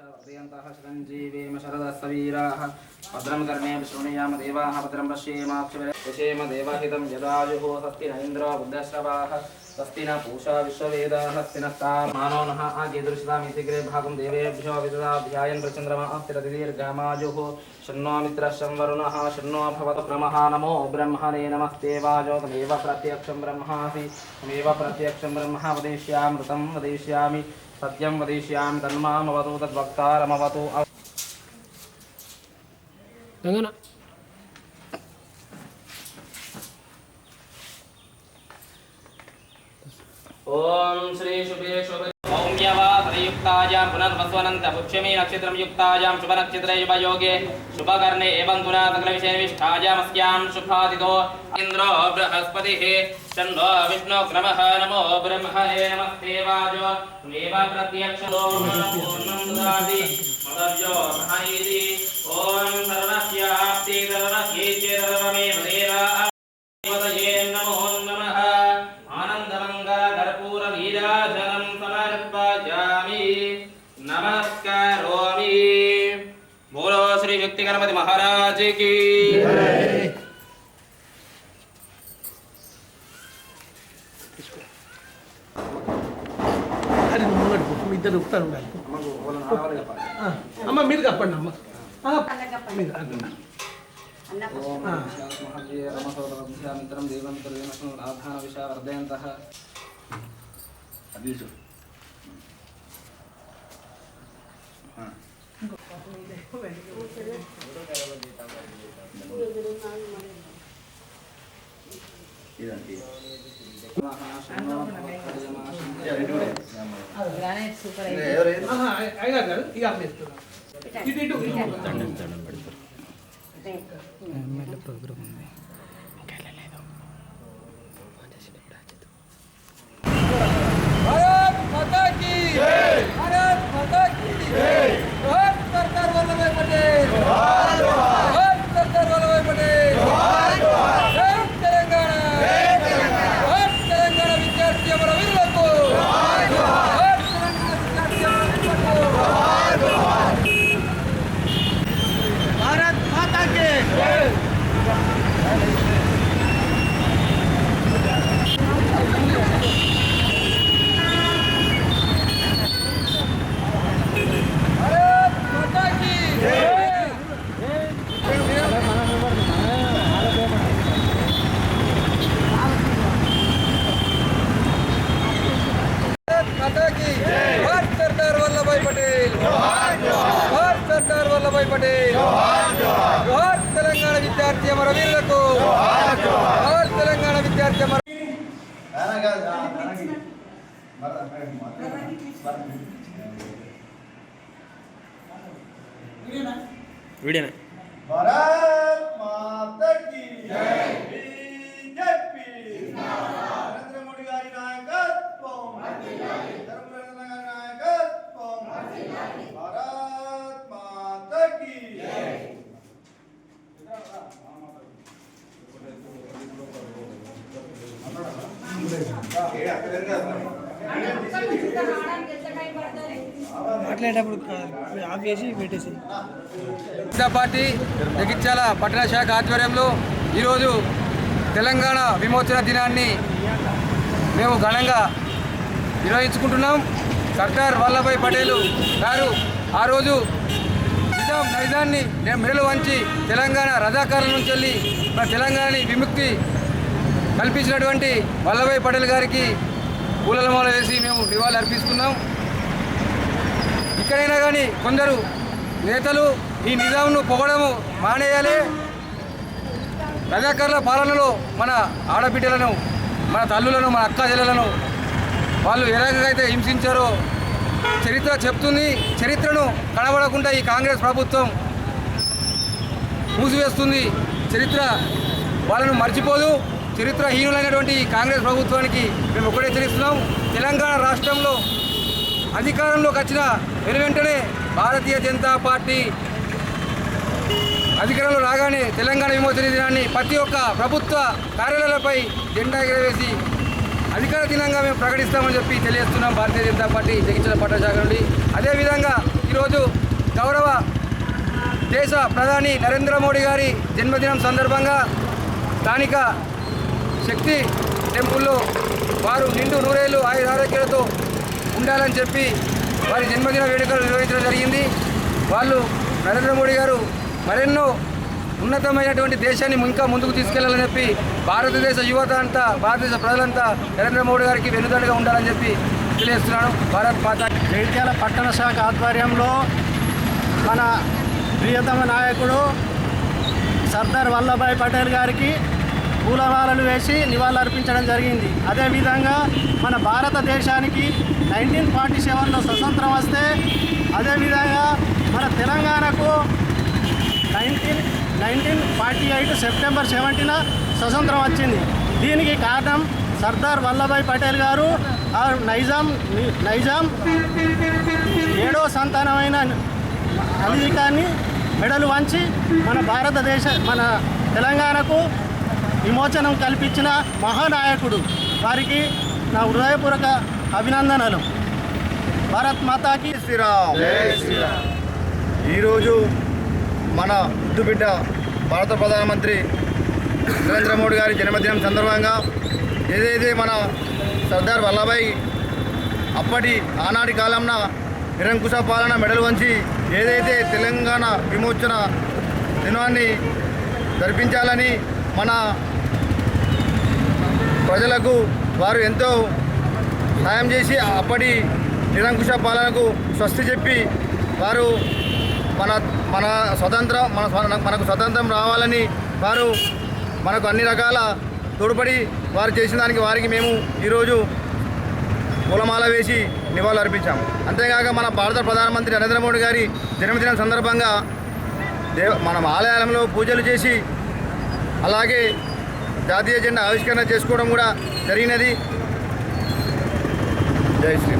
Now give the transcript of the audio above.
वर्धयन्तः चिरञ्जीवेम शरदस्सवीराः। भद्रं कर्णे शृणुयाम देवाः, भद्रं पश्येमाक्षेम देवाहितं यदायुः, स्वस्ति न इन्द्रो स्वस्ति न पूषा विश्ववेदाः, स्वस्ति नस्ताः मानो नः आगीदृशतामिति ग्रे भागं देवेभ्यो विददाध्यायन् प्रचन्द्रमा आप्तिरतिदीर्घमायुः शन्नो मित्रः शं वरुणः शन्नो भवतु क्रमः। नमो ब्रह्मणे नमस्ते वाजो तमेव प्रत्यक्षं तमेव प्रत्यक्षं ब्रह्म, वदिष्यामृतं वदिष्यामि। सत्यं वदिष्यामि तन्मामवतु तद्वक्तारमवतु। അങ്ങനെ ഓം ശ്രീ ശുഭേശ്വര സൗമ്യവാ युक्तायां पुनर्वस्वनन्त पुक्षमी नक्षत्रं युक्तायां शुभनक्षत्रे युभयोगे शुभकर्णे एवं गुणा सकलविषयनिष्ठायामस्यां शुभादितो इन्द्रो बृहस्पतिः चन्द्रो विष्णो क्रमः नमो ब्रह्मणे नमस्ते वाजो देवप्रत्यक्षो नमस्करोमि बोलो श्री शक्ति गणपति महाराज की అది నువ్వు ముంగడు పో. మీ ఇద్దరు ఒకసారి ఉండాలి ఆ, అమ్మ మీరు కప్పండి అమ్మ ఆ, మీరు అన్న. ఆ. రమసోదరం దేవంతరం ఆధాన విషయ వర్ధయంతః ఆహా, అయ్యగారు గారు 와! వీడియోనే भारत माता की जय बीजेपी నరేంద్ర మోడీ గారి నాయకత్వం ధర్మరత్న గారి నాయకత్వం భారత్ మాతా की మాట్లాడేటప్పుడు ఆఫ్ చేసి పెట్టేసి. జనతా పార్టీ జగిత్యాల పట్టణ శాఖ ఆధ్వర్యంలో ఈరోజు తెలంగాణ విమోచన దినాన్ని మేము ఘనంగా నిర్వహించుకుంటున్నాం. సర్దార్ వల్లభాయ్ పటేల్ గారు ఆ రోజు నిజాం నైజాన్ని మెడలు వంచి తెలంగాణ రజాకారుల నుంచి వెళ్ళి మన తెలంగాణని విముక్తి కల్పించినటువంటి వల్లభాయ్ పటేల్ గారికి పూలమాల వేసి మేము నివాళులు అర్పిస్తున్నాం. ఇక్కడైనా కానీ కొందరు నేతలు ఈ నిజాంను పొగడము మానేయాలి. రజాకారుల పాలనలో మన ఆడబిడ్డలను మన తల్లులను మన అక్క చెల్లెలను వాళ్ళు ఏ రకంగా హింసించారో చరిత్ర చెప్తుంది. చరిత్రను కనబడకుండా ఈ కాంగ్రెస్ ప్రభుత్వం మూసివేస్తుంది చరిత్ర వాళ్ళను మర్చిపోదు. చరిత్రహీనులైనటువంటి కాంగ్రెస్ ప్రభుత్వానికి మేము ఒకటే తెలుస్తున్నాం తెలంగాణ రాష్ట్రంలో అధికారంలోకి వచ్చిన వెను వెంటనే భారతీయ జనతా పార్టీ అధికారంలో రాగానే తెలంగాణ విమోచన దినాన్ని ప్రతి ఒక్క ప్రభుత్వ కార్యాలయాలపై జెండా ఎగరవేసి అధికార దినంగా మేము ప్రకటిస్తామని చెప్పి తెలియజేస్తున్నాం భారతీయ జనతా పార్టీ జగించిన పట్టణ నుండి. అదేవిధంగా ఈరోజు గౌరవ దేశ ప్రధాని నరేంద్ర మోడీ గారి జన్మదినం సందర్భంగా స్థానిక శక్తి టెంపుల్లో వారు నిండు నూరేళ్ళు ఆయుధ ఆరోగ్యాలతో ఉండాలని చెప్పి వారి జన్మదిన వేడుకలు నిర్వహించడం జరిగింది. వాళ్ళు నరేంద్ర మోడీ గారు మరెన్నో ఉన్నతమైనటువంటి దేశాన్ని ఇంకా ముందుకు తీసుకెళ్ళాలని చెప్పి భారతదేశ యువత అంతా భారతదేశ ప్రజలంతా నరేంద్ర మోడీ గారికి వెనుదండగా ఉండాలని చెప్పి తెలియజేస్తున్నాను. భారత్ మాతా జైత్యాల పట్టణ శాఖ ఆధ్వర్యంలో మన ప్రియతమ నాయకుడు సర్దార్ వల్లభాయ్ పటేల్ గారికి పూలమాలలు వేసి నివాళులర్పించడం జరిగింది. అదేవిధంగా మన భారతదేశానికి నైన్టీన్ ఫార్టీ సెవెన్లో స్వతంత్రం వస్తే అదేవిధంగా మన తెలంగాణకు nineteen nineteen forty eight September seventeen స్వతంత్రం వచ్చింది. దీనికి కారణం సర్దార్ వల్లభాయ్ పటేల్ గారు. నైజాం నైజాం ఏడో సంతానమైన అలీఖాన్ని మెడలు వంచి మన భారతదేశ మన తెలంగాణకు విమోచనం కల్పించిన మహానాయకుడు. వారికి నా హృదయపూర్వక అభినందనలు. భారత్ మాతాకి. శ్రీరామ్. ఈరోజు మన ముద్దుబిడ్డ భారత ప్రధానమంత్రి నరేంద్ర మోడీ గారి జన్మదినం సందర్భంగా ఏదైతే మన సర్దార్ వల్లభాయ్ అప్పటి ఆనాటి కాలంన నిరంకుశ పాలన మెడలు వంచి ఏదైతే తెలంగాణ విమోచన దినాన్ని జరిపించాలని మన ప్రజలకు వారు ఎంతో సాయం చేసి అప్పటి నిరంకుశ పాలనకు స్వస్తి చెప్పి వారు మన మన స్వతంత్రం మన స్వ- మనకు స్వతంత్రం రావాలని వారు మనకు అన్ని రకాల తోడ్పడి వారు చేసిన దానికి వారికి మేము ఈరోజు పూలమాల వేసి నివాళులు అర్పించాము. అంతేకాక మన భారత ప్రధానమంత్రి నరేంద్ర మోడీ గారి జన్మదినం సందర్భంగా దేవ మనం ఆలయాలలో పూజలు చేసి అలాగే జాతీయ జెండా ఆవిష్కరణ చేసుకోవడం కూడా జరిగినది. జై శ్రీ